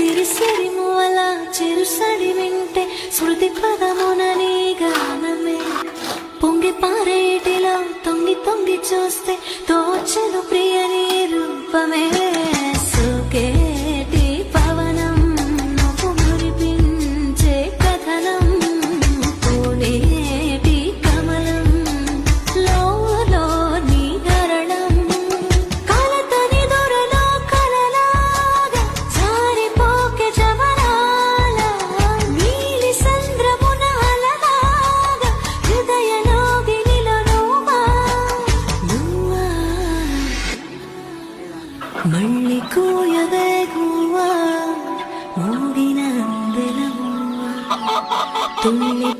సిరి సిరి మూవల చిరుసడి వింటే శృతి పదమునని గానమే. పొంగి పారేటిలో తొంగి తొంగి చూస్తే తోచను ప్రియని రూపమే. మళ్ళీ కూయవే గువ్వా మూగిన అందెల తుల్లి